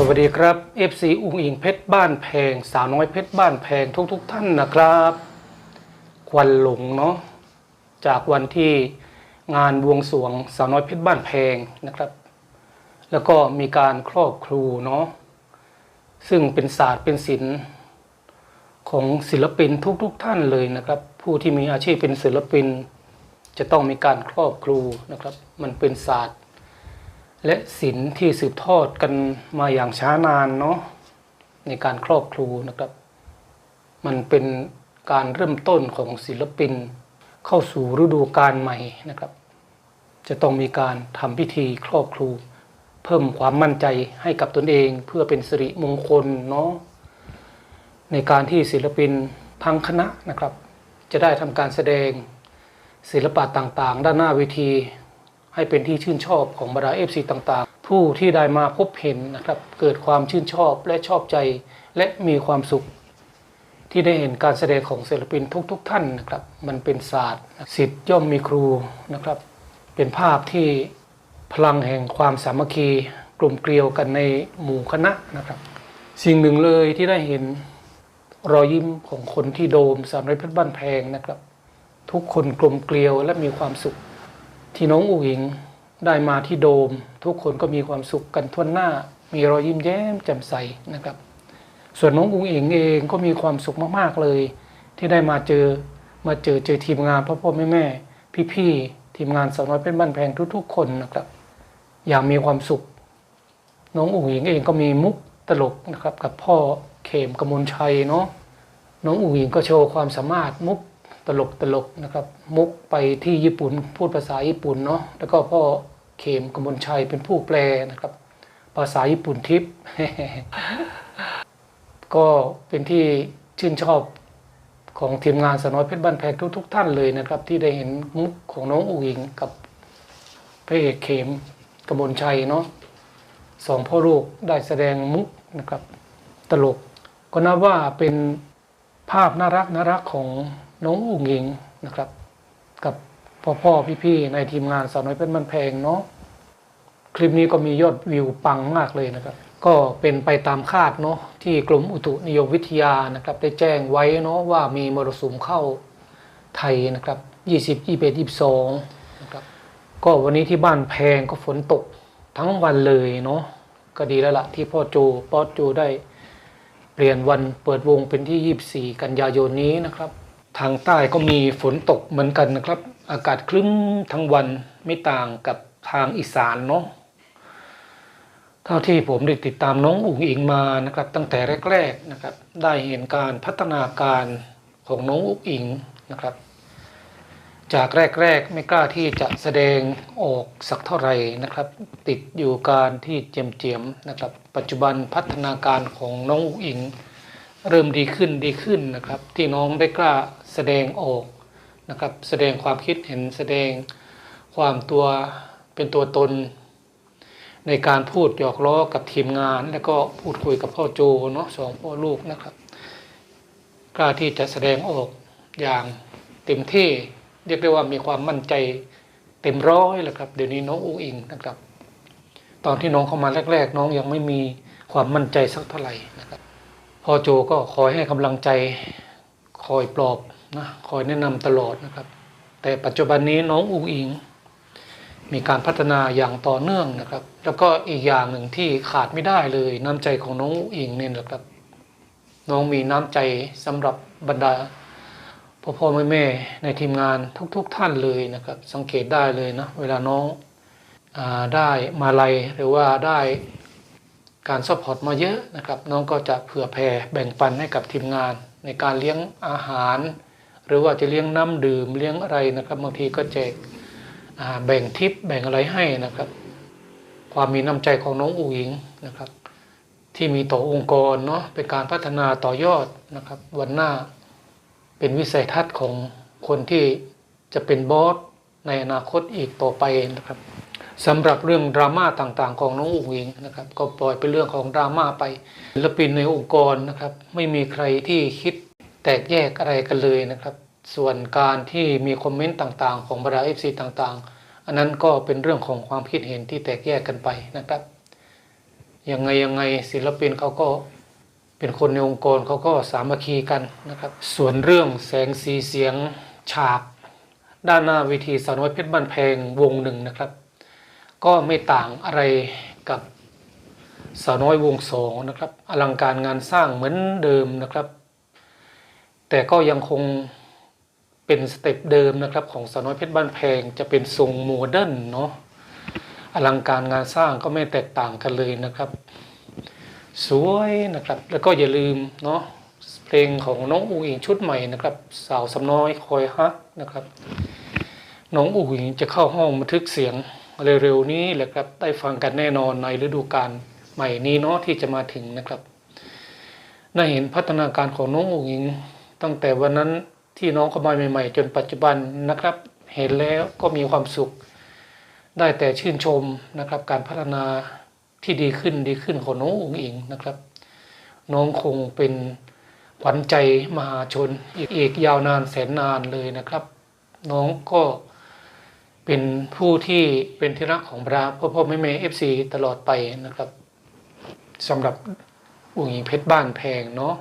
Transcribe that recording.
สวัสดีครับ FC อุงอิงเพชรบ้านแพง สาวน้อยเพชรบ้านแพงทุกๆทท่านนะครับ ควันหลงเนาะจากวันที่งานบวงสรวงสาวน้อยเพชรบ้านแพงนะครับ แล้วก็มีการครอบครูเนาะซึ่งเป็นศาสตร์เป็นศิลป์ของศิลปินทุกๆทท่านเลยนะครับ ผู้ที่มีอาชีพเป็นศิลปิน จะต้องมีการครอบครูนะครับ มันเป็นศาสตร์ และศิลป์ที่สืบทอดกันมาอย่างช้านานเนาะในการครอบครูนะครับ มันเป็นการเริ่มต้นของศิลปิน เข้าสู่ฤดูกาลใหม่นะครับ จะต้องมีการทำพิธีครอบครู เพิ่มความมั่นใจให้กับตนเองเพื่อเป็นสิริมงคลเนาะในการที่ศิลปินทั้งคณะนะครับ จะได้ทำการแสดงศิลปะต่างๆ ด้านหน้าเวที ให้เป็นที่ชื่นชอบของบรรดาเอฟซีต่างๆ ผู้ที่ได้มาพบเห็นนะครับ เกิดความชื่นชอบและชอบใจและมีความสุข ที่ได้เห็นการแสดงของศิลปินทุกๆท่านนะครับ มันเป็นศาสตร์สิทธิ์ย่อมมีครูนะครับ เป็นภาพที่พลังแห่งความสามัคคีกลุ่มเกลียวกันในหมู่คณะนะครับ สิ่งหนึ่งเลยที่ได้เห็นรอยยิ้มของคนที่โดมสามร้อยเพชรบ้านแพงนะครับ ทุกคนกลมเกลียวและมีความสุข ที่น้องอูหญิงได้มาที่โดม ทุกคนก็มีความสุขกันทั่วหน้า มีรอยยิ้มแย้มแจ่มใสนะครับ ส่วนน้องอูหญิงเองก็มีความสุขมากๆเลย ที่ได้มาเจอมาเจอเจอทีมงานพ่อพ่อแม่แม่พี่พี่ๆทีมงานสาวน้อยเป็นบ้านแพงทุก ๆ คนนะครับ อย่างมีความสุข น้องอูหญิงเองก็มีมุกตลกนะครับกับพ่อเขมกมลชัยเนาะน้องอูหญิงก็โชว์ความสามารถมุก ตลกตลกนะครับ มุกไปที่ญี่ปุ่นพูดภาษาญี่ปุ่นเนาะแล้วก็พ่อเขมกมลชัยเป็นผู้แปลนะครับ ภาษาญี่ปุ่นทิพย์ก็เป็นที่ชื่นชอบของทีมงานสนอยเพชรบ้านแพงทุกๆท่านเลยนะครับ ที่ได้เห็นมุกของน้องอูอิงกับพระเอกเขมกมลชัยเนาะสองพ่อลูกได้แสดงมุกนะครับ ตลกก็นับว่าเป็นภาพน่ารักน่ารักของ น้องอุ๋งอิงนะครับ กับพ่อพ่อพี่พี่ๆในทีมงานสาวน้อยเป็นมันแพงเนาะคลิปนี้ก็มียอดวิวปังมากเลยนะครับ ก็เป็นไปตามคาดเนาะที่กรมอุตุนิยมวิทยานะครับ ได้แจ้งไว้เนาะว่ามีมรสุมเข้าไทยนะครับ 20 21 22นะครับก็วันนี้ที่บ้านแพงก็ฝนตกทั้งวันเลยเนาะก็ดีแล้วละ่ะที่พ่อโจป๊อโจได้เปลี่ยนวันเปิดวงเป็นที่ 24 กันยายนนี้นะครับ ทางใต้ก็มีฝนตกเหมือนกันนะครับ อากาศครึ้มทั้งวันไม่ต่างกับทางอีสานเนาะเท่าที่ผมได้ติดตามน้องอุ๋งอิงมานะครับ ตั้งแต่แรกๆนะครับ ได้เห็นการพัฒนาการของน้องอุ๋งอิงนะครับ จากแรกๆไม่กล้าที่จะแสดงออกสักเท่าไหร่นะครับ ติดอยู่การที่เจียมๆนะครับ ปัจจุบันพัฒนาการของน้องอุ๋งอิง เริ่มดีขึ้นดีขึ้นนะครับ ที่น้องได้กล้าแสดงออกนะครับ แสดงความคิดเห็นแสดงความตัวเป็นตัวตน ในการพูดหยอกล้อกับทีมงาน แล้วก็พูดคุยกับพ่อโจเนาะสองพ่อลูกนะครับ กล้าที่จะแสดงออกอย่างเต็มที่เรียกได้ว่ามีความมั่นใจเต็มร้อยแล้วครับเดี๋ยวนี้น้องอุ้งอิงนะครับ ตอนที่น้องเข้ามาแรก ๆ น้องยังไม่มีความมั่นใจสักเท่าไหร่นะครับ พ่อโจก็คอยให้กำลังใจคอยปลอบนะคอยแนะนำตลอดนะครับ แต่ปัจจุบันนี้น้องอุ้งอิง มีการพัฒนาอย่างต่อเนื่องนะครับ แล้วก็อีกอย่างหนึ่งที่ขาดไม่ได้เลยน้ำใจของน้องอุ้งอิงเนี่ยนะครับ น้องมีน้ำใจสำหรับบรรดาพ่อพ่อแม่แม่ในทีมงานทุกๆทท่านเลยนะครับ สังเกตได้เลยนะเวลาน้องอได้มาลัยหรือว่าได้ การซัพพอร์ตมาเยอะนะครับน้องก็จะเผื่อแผ่แบ่งปันให้กับทีมงาน ในการเลี้ยงอาหาร หรือว่าจะเลี้ยงน้ำดื่มเลี้ยงอะไรนะครับบางทีก็แจกแบ่งทิปแบ่งอะไรให้นะครับ ความมีน้ำใจของน้องอูหญิงนะครับ ที่มีต่อองค์กรเนาะเป็นการพัฒนาต่อยอดนะครับ วันหน้าเป็นวิสัยทัศน์ของคนที่จะเป็นบอสในอนาคตอีกต่อไปนะครับ สำหรับเรื่องดราม่าต่างๆ ของน้องอุ๋งอิงนะครับก็ปล่อยเป็นเรื่องของดราม่าไปศิลปินในองค์กรนะครับ ไม่มีใครที่คิดแตกแยกอะไรกันเลยนะครับ ส่วนการที่มีคอมเมนต์ต่างๆ ของบรรดาเอฟซีต่างๆ อันนั้นก็เป็นเรื่องของความคิดเห็นที่แตกแยกกันไปนะครับยังไงยังไงศิลปินเขาก็เป็นคนในองค์กรเขาก็สามัคคีกันนะครับ ส่วนเรื่องแสงสีเสียงฉาก ด้านหน้าเวทีสาวน้อยเพชรบ้านแพงวงหนึ่งนะครับ ก็ไม่ต่างอะไรกับสาวน้อยวงสองนะครับ อลังการงานสร้างเหมือนเดิมนะครับ แต่ก็ยังคงเป็นสเต็ปเดิมนะครับ ของสาวน้อยเพชรบ้านแพงจะเป็นทรงโมเดิร์นเนาะอลังการงานสร้างก็ไม่แตกต่างกันเลยนะครับ สวยนะครับ แล้วก็อย่าลืมเนาะเพลงของน้องอูอิงชุดใหม่นะครับ สาวสำน้อยคอยฮักนะครับ น้องอูอิงจะเข้าห้องบันทึกเสียง เร็วๆนี้แหละครับได้ฟังกันแน่นอนในฤดูกาลใหม่นี้เนาะที่จะมาถึงนะครับได้เห็นพัฒนาการของน้องอูอิง ตั้งแต่วันนั้นที่น้องเข้ามาใหม่ ๆ จนปัจจุบันนะครับ เห็นแล้วก็มีความสุข ได้แต่ชื่นชมนะครับ การพัฒนาที่ดีขึ้นดีขึ้นของน้องอุ๋งอิงนะครับ น้องคงเป็นขวัญใจมหาชนอีกยาวนานแสนนานเลยนะครับ น้องก็ เป็นผู้ที่เป็นที่รักของพระพ่อพ่อแม่แม่เอฟซีตลอดไปนะครับสำหรับอุ๋งอิงเพชรบ้านแพงเนาะ